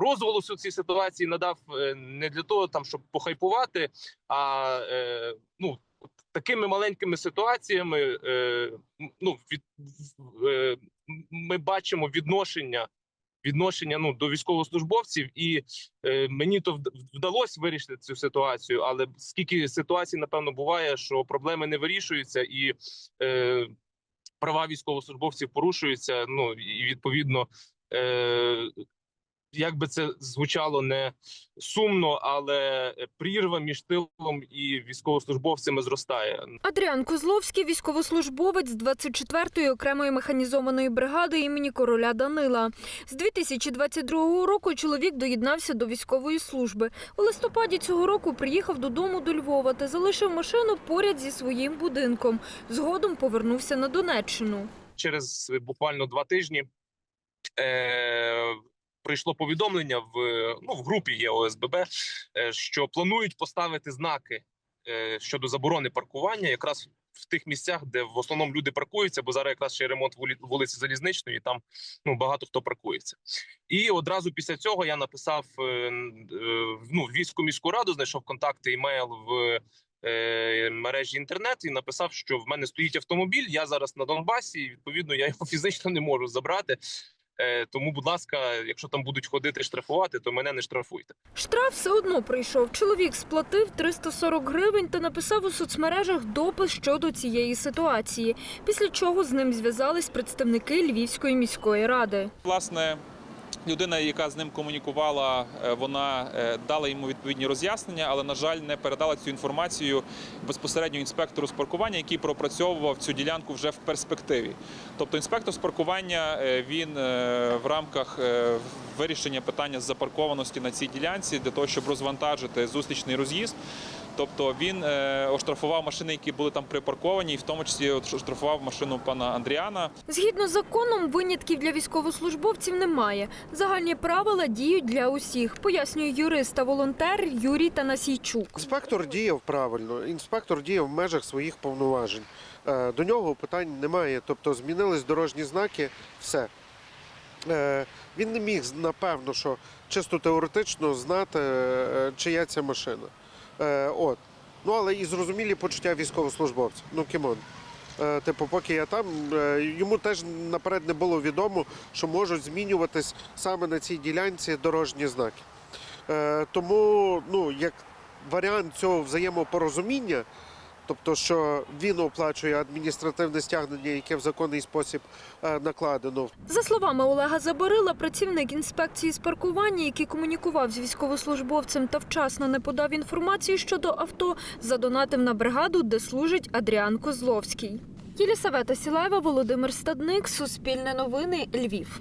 розголосу цій ситуації надав е, не для того, там щоб похайпувати, а е, ну такими маленькими ситуаціями е, ну від е, ми бачимо відношення. Відношення ну до військовослужбовців, і е, мені то вдалося вирішити цю ситуацію. Але скільки ситуацій, напевно, буває, що проблеми не вирішуються, і е, права військовослужбовців порушуються. Ну і відповідно, е, як би це звучало не сумно, але прірва між тилом і військовослужбовцями зростає. Адріан Козловський, військовослужбовець з 24-ї окремої механізованої бригади імені короля Данила. З 2022 року чоловік доєднався до військової служби. У листопаді цього року приїхав додому до Львова та залишив машину поряд зі своїм будинком. Згодом повернувся на Донеччину. через буквально два тижні е, прийшло повідомлення в, ну, в групі є ОСББ, е, що планують поставити знаки е, щодо заборони паркування якраз в тих місцях, де в основному люди паркуються, бо зараз якраз ще й ремонт вулиці Залізничної, там ну, багато хто паркується. І одразу після цього я написав е, ну, війську міську раду, знайшов контакти, імейл в мережі інтернет і написав, що в мене стоїть автомобіль. Я зараз на Донбасі. Відповідно я його фізично не можу забрати. Е, тому, будь ласка, якщо там будуть ходити штрафувати, то мене не штрафуйте. Штраф все одно прийшов. Чоловік сплатив 340 гривень та написав у соцмережах допис щодо цієї ситуації. Після чого з ним зв'язались представники Львівської міської ради. Власне, людина, яка з ним комунікувала, е, вона е, дала йому відповідні роз'яснення, але, на жаль, не передала цю інформацію безпосередньо інспектору з паркування, який пропрацьовував цю ділянку вже в перспективі. Тобто інспектор з паркування е, він в рамках вирішення питання запаркованості на цій ділянці для того, щоб розвантажити зустрічний роз'їзд. Тобто він е, оштрафував машини, які були там припарковані, і в тому числі оштрафував машину пана Андріана. Згідно з законом, винятків для військовослужбовців немає. Загальні правила діють для усіх, пояснює юрист та волонтер Юрій Танасійчук. Інспектор діяв правильно, інспектор діяв в межах своїх повноважень. Е, До нього питань немає. Тобто змінились дорожні знаки, все. Е, Він не міг, напевно, що чисто теоретично знати, чия ця машина. Е, От. Ну, але і зрозумілі почуття військовослужбовця. Ну, кімон. Е, Типу, поки я там, е, йому теж наперед не було відомо, що можуть змінюватись саме на цій ділянці дорожні знаки. Тому, ну, як варіант цього взаємопорозуміння, тобто, що він оплачує адміністративне стягнення, яке в законний спосіб е, накладено. За словами Олега Заборила, працівник інспекції з паркування, який комунікував з військовослужбовцем та вчасно не подав інформацію щодо авто, задонатив на бригаду, де служить Адріан Козловський. Єлісавета Сілаєва, Володимир Стадник, Суспільне новини, Львів.